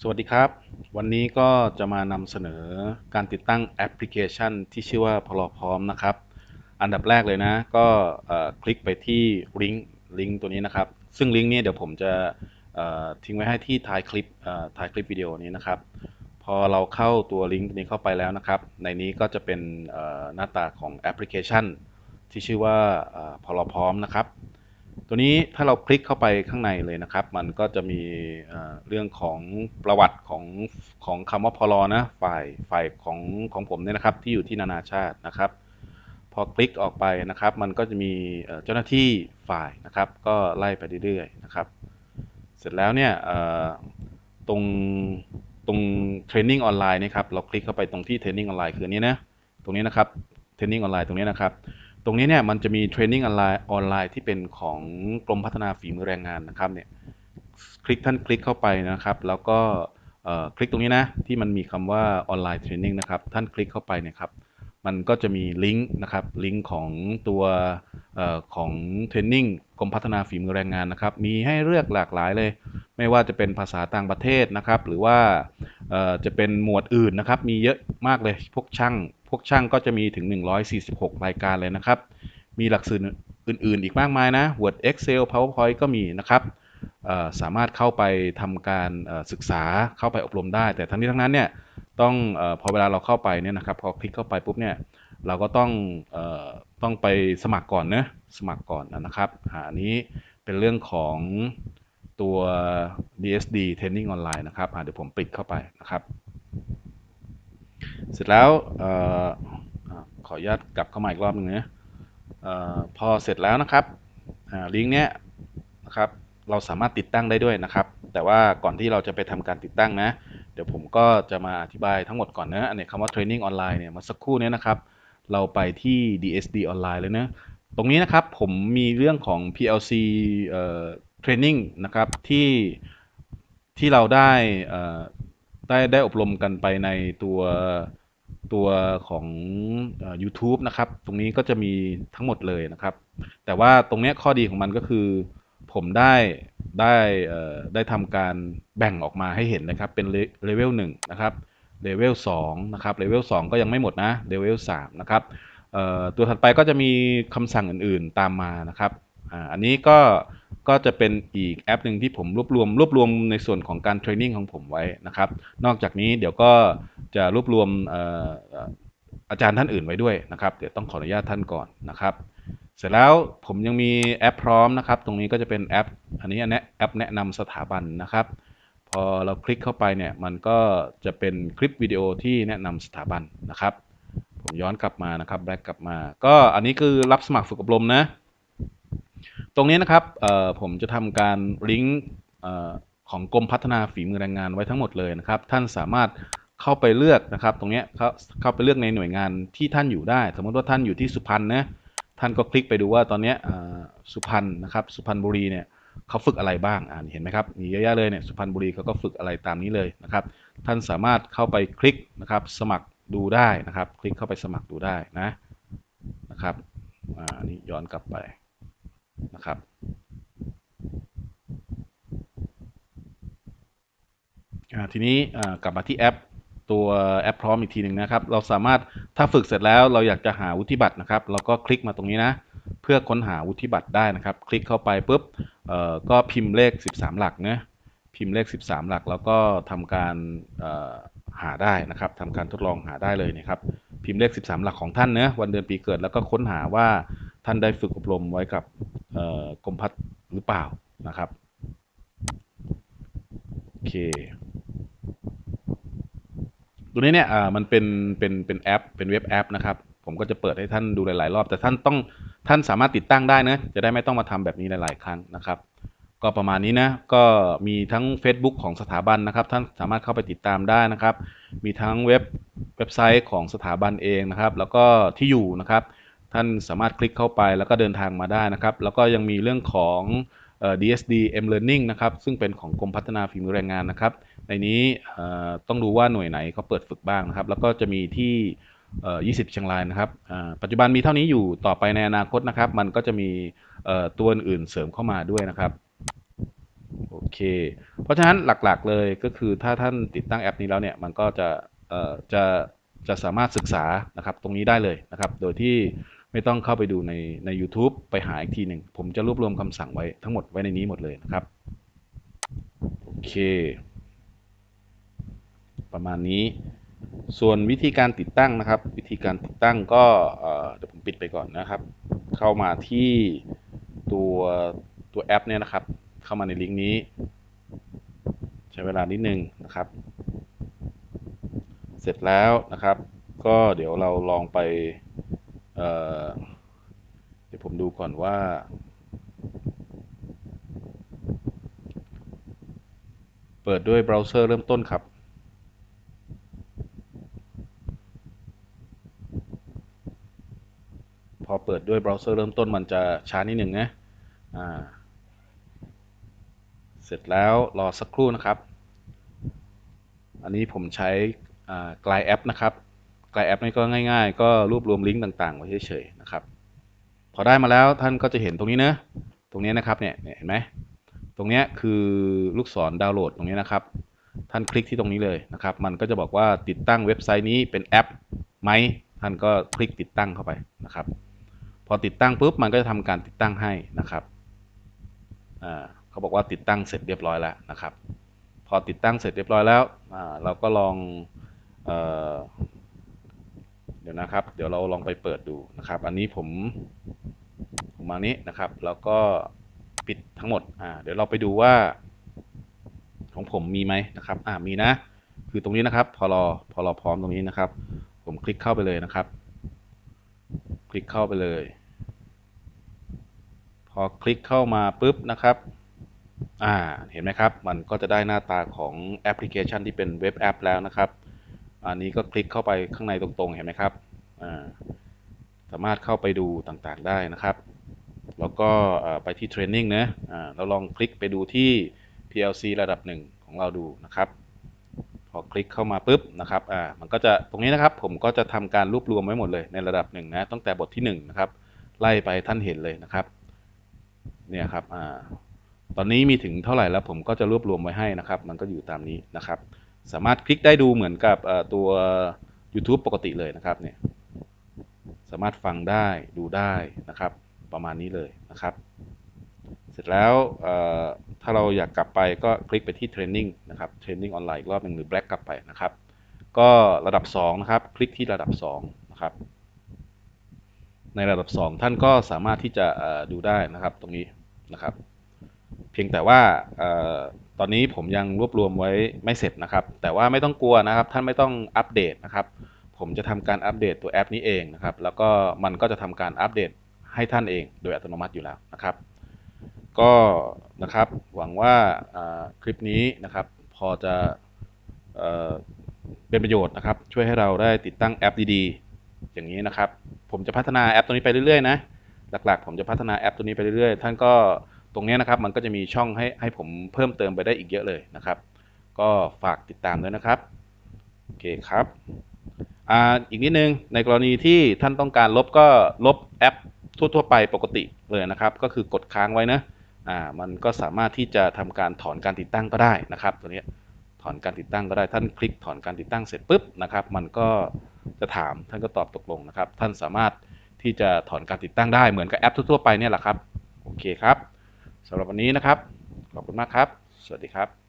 สวัสดีครับ วันนี้ก็จะมานำเสนอการติดตั้งแอปพลิเคชันที่ชื่อว่าพลอพร้อมนะครับ อันดับแรกเลยนะ ก็คลิกไปที่ลิงก์ลิงก์ตัวนี้นะครับ ซึ่งลิงก์นี้เดี๋ยวผมจะทิ้งไว้ให้ที่ท้ายคลิปท้ายคลิปวิดีโอนี้นะครับ พอเราเข้าตัวลิงก์ตัวนี้เข้าไปแล้วนะครับ ในนี้ก็จะเป็นหน้าตาของแอปพลิเคชันที่ชื่อว่าพลอพร้อมนะครับ ตัวนี้ถ้าเราคลิกเข้าไปข้างในเลยนะครับ มันก็จะมีเรื่องของประวัติของของคำว่าพลนะฝ่ายฝ่ายของของผมเนี่ยนะครับที่อยู่ที่นานาชาตินะครับ พอคลิกออกไปนะครับ มันก็จะมีเจ้าหน้าที่ฝ่ายนะครับ ก็ไล่ไปเรื่อยๆนะครับ เสร็จแล้วเนี่ยตรงตรงเทรนนิ่งออนไลน์นี่ครับเราคลิกเข้าไปตรงที่เทรนนิ่งออนไลน์คือนนี้นะตรงนี้นะครับเทรนนิ่งออนไลน์ตรงนี้นะครับ ตรงนี้เนี่ยมันจะมีเทรนนิ่งออนไลน์ออนไลน์ที่เป็นของกรมพัฒนาฝีมือแรงงานนะครับเนี่ยคลิกท่านคลิกเข้าไปนะครับ แล้วก็คลิกตรงนี้นะที่มันมีคำว่าออนไลน์เทรนนิ่งนะครับท่านคลิกเข้าไปเนี่ยครับมันก็จะมีลิงก์นะครับลิงก์ของตัวออของเทรนนิ่งกรมพัฒนาฝีมือแรงงานนะครับ มีให้เลือกหลากหลายเลย ไม่ว่าจะเป็นภาษาต่างประเทศนะครับ หรือว่าจะเป็นหมวดอื่นนะครับ มีเยอะมากเลยพวกช่าง พวกช่างก็จะมีถึง 146 รายการเลยนะครับ มีหลักสูตรอื่น ๆ อีกมากมายนะ Word Excel PowerPoint ก็มีนะครับสามารถเข้าไปทำการศึกษาเข้าไปอบรมได้ แต่ทั้งนี้ทั้งนั้นเนี่ยต้องอพอเวลาเราเข้าไปเนี่ยนะครับพอคลิกเข้าไปปุ๊บเนี่ยเราก็ต้องอต้องไปสมัครก่อนนะสมัครก่อนนะครับอันนี้เป็นเรื่องของตัว DSD Training Online นะครับเดี๋ยวผมปิดเข้าไปนะครับ เสร็จแล้วออขออนุญาตกลับเข้ามาอีกรอบหนึงนะเอ่อพอเสร็จแล้วนะครับลิงก์เนี้ยนะครับเราสามารถติดตั้งได้ด้วยนะครับ แต่ว่าก่อนที่เราจะไปทำการติดตั้งนะ เดี๋ยวผมก็จะมาอธิบายทั้งหมดก่อนนะอันนี้คำว่า training ออนไลน์เนี่ยมาสักครู่เนี้นะครับ เราไปที่ DSD ออนไลน์เลยนะตรงนี้นะครับผมมีเรื่องของ PLC เอ่อ training นะครับที่ที่เราได้เอ่อ ได้ได้อบรมกันไปในตัวตัวของอ YouTube นะครับ ตรงนี้ก็จะมีทั้งหมดเลยนะครับ แต่ว่าตรงนี้ข้อดีของมันก็คือ ผมได้ได้ได้ทำการแบ่งออกมาให้เห็นนะครับ เป็นเลเวลหนึ่งนะครับเลเวลสองนะครับเลเวลสองก็ยังไม่หมดนะเลเวลสามนะครับตัวถัดไปก็จะมีคำสั่งอื่นๆตามมานะครับออันนี้ก็ ก็จะเป็นอีกแอปหนึ่งที่ผมรวบรวม รวบรวมในส่วนของการเทรนนิ่งของผมไว้นะครับ นอกจากนี้เดี๋ยวก็จะรวบรวมออออาจารย์ท่านอื่นไว้ด้วยนะครับ เดี๋ยวต้องขออนุญาตท่านก่อนนะครับ เสร็จแล้วผมยังมีแอปพร้อมนะครับ ตรงนี้ก็จะเป็นแอป อันนี้อันเนี้ยแอปแนะนำสถาบันนะครับ พอเราคลิกเข้าไปเนี่ยมันก็จะเป็นคลิปวิดีโอที่แนะนำสถาบันนะครับ ผมย้อนกลับมานะครับแบ็กกลับมา ก็อันนี้คือรับสมัครฝึกอบรมนะ ตรงนี้นะครับผมจะทำการลิงก์ของกรมพัฒนาฝีมือแรงงานไว้ทั้งหมดเลยนะครับ ท่านสามารถเข้าไปเลือกนะครับ ตรงนี้เข้าเข้าไปเลือกในหน่วยงานที่ท่านอยู่ได้ สมมติว่าท่านอยู่ที่สุพรรณนะท่านก็คลิกไปดูว่าตอนนี้สุพรรณนะครับสุพรรณบุรีเนี่ยเขาฝึกอะไรบ้างอ่าเห็นไหมครับมีเยอะแยะเลยเนี่ยสุพรรณบุรีเขาก็ฝึกอะไรตามนี้เลยนะครับ ท่านสามารถเข้าไปคลิกนะครับ สมัครดูได้นะครับ คลิกเข้าไปสมัครดูได้นะนะครับอ่าอันนี้ย้อนกลับไป นะครับ ทีนี้กลับมาที่แอปตัวแอปพร้อมอีกทีหนึ่งนะครับ เราสามารถถ้าฝึกเสร็จแล้วเราอยากจะหาวุฒิบัตรนะครับ เราก็คลิกมาตรงนี้นะ เพื่อค้นหาวุฒิบัตรได้นะครับ คลิกเข้าไปปุ๊บก็พิมพ์เลข 13 หลักนะพิมพ์เลข 13 หลัก แล้วก็ทำการหาได้นะครับทำการทดลองหาได้เลยนะครับ พิมพ์เลข 13 หลักของท่านเนะวันเดือนปีเกิดแล้วก็ค้นหาว่า ท่านได้ฝึกอบรมไว้กับกรมพัฒน์หรือเปล่านะครับโอเคตัวนี้เนี่ยมันเป็นเป็นเป็นแอป เป็นเว็บแอปนะครับผมก็จะเปิดให้ท่านดูหลาย ๆ รอบ แต่ท่านต้องท่านสามารถติดตั้งได้นะจะได้ไม่ต้องมาทำแบบนี้หลาย ๆ ครั้งนะครับ ก็ประมาณนี้นะก็มีทั้ง Facebook ของสถาบันนะครับ ท่านสามารถเข้าไปติดตามได้นะครับ มีทั้งเว็บเว็บไซต์ของสถาบันเองนะครับ แล้วก็ที่อยู่นะครับ ท่านสามารถคลิกเข้าไปแล้วก็เดินทางมาได้นะครับ แล้วก็ยังมีเรื่องของ DSD M Learning นะครับ ซึ่งเป็นของกรมพัฒนาฝีมือแรงงานนะครับ ในนี้ต้องดูว่าหน่วยไหนเขาเปิดฝึกบ้างนะครับ แล้วก็จะมีที่ 20 เชียงรายนะครับ ปัจจุบันมีเท่านี้อยู่ต่อไปในอนาคตนะครับ มันก็จะมีตัวอื่นเสริมเข้ามาด้วยนะครับ โอเค เพราะฉะนั้นหลักๆเลยก็คือถ้าท่านติดตั้งแอปนี้แล้วเนี่ย มันก็จะจะจะสามารถศึกษานะครับตรงนี้ได้เลยนะครับ โดยที่ ไม่ต้องเข้าไปดูในใน YouTube ไปหาอีกทีหนึ่ง ผมจะรวบรวมคำสั่งไว้ทั้งหมดไว้ในนี้หมดเลยนะครับ โอเค ประมาณนี้ ส่วนวิธีการติดตั้งนะครับ วิธีการติดตั้งก็เอ่อเดี๋ยวผมปิดไปก่อนนะครับ เข้ามาที่ตัวตัวแอปเนี่ยนะครับ เข้ามาในลิงก์นี้ ใช้เวลานิดนึงนะครับ เสร็จแล้วนะครับ ก็เดี๋ยวเราลองไป เดี๋ยวผมดูก่อนว่า เปิดด้วยเบราว์เซอร์เริ่มต้นครับ พอเปิดด้วยเบราว์เซอร์เริ่มต้นมันจะช้านิดหนึ่งนะอ่าเสร็จแล้วรอสักครู่นะครับ อันนี้ผมใช้กลายแอปนะครับ กายแอปนี่ก็ง่ายๆ ก็รวบรวมลิงก์ต่างๆไว้เฉยๆนะครับ พอได้มาแล้วท่านก็จะเห็นตรงนี้นะ ตรงนี้นะครับเนี่ยเห็นไหมตรงเนี้ยคือลูกศรดาวน์โหลดตรงนี้นะครับ ท่านคลิกที่ตรงนี้เลยนะครับ มันก็จะบอกว่าติดตั้งเว็บไซต์นี้เป็นแอปไหมท่านก็คลิกติดตั้งเข้าไปนะครับ พอติดตั้งปุ๊บมันก็จะทำการติดตั้งให้นะครับอ่าเขาบอกว่าติดตั้งเสร็จเรียบร้อยแล้วนะครับ พอติดตั้งเสร็จเรียบร้อยแล้วอ่าเราก็ลองเออเดี๋ยวนะครับ เดี๋ยวเราลองไปเปิดดูนะครับ อันนี้ผมผมมานี้นะครับ แล้วก็ปิดทั้งหมด อ่า เดี๋ยวเราไปดูว่า ของผมมีไหมนะครับ อ่า มีนะ คือตรงนี้นะครับพอรอพอรอพร้อมตรงนี้นะครับ ผมคลิกเข้าไปเลยนะครับ คลิกเข้าไปเลย พอคลิกเข้ามาปุ๊บนะครับ อ่า เห็นไหมครับ มันก็จะได้หน้าตาของแอปพลิเคชันที่เป็นเว็บแอปแล้วนะครับ อันนี้ก็คลิกเข้าไปข้างในตรงๆเห็นไหมครับสามารถเข้าไปดูต่างๆได้นะครับ แล้วก็ไปที่เทรนนิ่งนะอ่าเราลองคลิกไปดูที่ PLC ระดับหนึ่งของเราดูนะครับพอคลิกเข้ามาปุ๊บนะครับอ่ามันก็จะตรงนี้นะครับ ผมก็จะทำการรวบรวมไว้หมดเลยในระดับหนึ่งนะตั้งแต่บทที่หนึ่งนะครับไล่ไปท่านเห็นเลยนะครับเนี่ยครับอ่าตอนนี้มีถึงเท่าไหร่แล้วผมก็จะรวบรวมไว้ให้นะครับ มันก็อยู่ตามนี้นะครับ สามารถคลิกได้ดูเหมือนกับตัว YouTube ปกติเลยนะครับเนี่ยสามารถฟังได้ดูได้นะครับ ประมาณนี้เลยนะครับ เสร็จแล้วถ้าเราอยากกลับไปก็คลิกไปที่เทรนนิ่งนะครับเทรนนิ่งออนไลน์อีกรอบหนึ่งหรือแบล็กกลับไปนะครับ ก็ระดับ2นะครับ คลิกที่ระดับ2นะครับ ในระดับ 2 ท่านก็สามารถที่จะดูได้นะครับตรงนี้นะครับ พียงแต่ว่าตอนนี้ผมยังรวบรวมไว้ไม่เสร็จนะครับ แต่ว่าไม่ต้องกลัวนะครับ ท่านไม่ต้องอัปเดตนะครับ ผมจะทำการอัปเดตตัวแอปนี้เองนะครับ แล้วก็มันก็จะทำการอัปเดตให้ท่านเอง โดยอัตโนมัติอยู่แล้วนะครับ ก็นะครับหวังว่าคลิปนี้นะครับ พอจะเป็นประโยชน์นะครับ ช่วยให้เราได้ติดตั้งแอปดีๆ อย่างนี้นะครับ ผมจะพัฒนาแอปตัวนี้ไปเรื่อยๆนะหลักๆ ผมจะพัฒนาแอปตัวนี้ไปเรื่อยๆ ท่านก็ ตรงนี้นะครับมันก็จะมีช่องให้ให้ผมเพิ่มเติมไปได้อีกเยอะเลยนะครับ ก็ฝากติดตามด้วยนะครับโอเคครับอ่าอีกนิดนึงในกรณีที่ท่านต้องการลบก็ลบแอปทั่ว ๆ ไปปกติเลยนะครับ ก็คือกดค้างไว้นะอ่ามันก็สามารถที่จะทำการถอนการติดตั้งก็ได้นะครับ ตัวนี้ถอนการติดตั้งก็ได้ท่านคลิกถอนการติดตั้งเสร็จปุ๊บนะครับ มันก็จะถามท่านก็ตอบตกลงนะครับ ท่านสามารถที่จะถอนการติดตั้งได้เหมือนกับแอปทั่วๆไปเนี่ยแหละครับโอเคครับ สำหรับวันนี้นะครับ ขอบคุณมากครับ สวัสดีครับ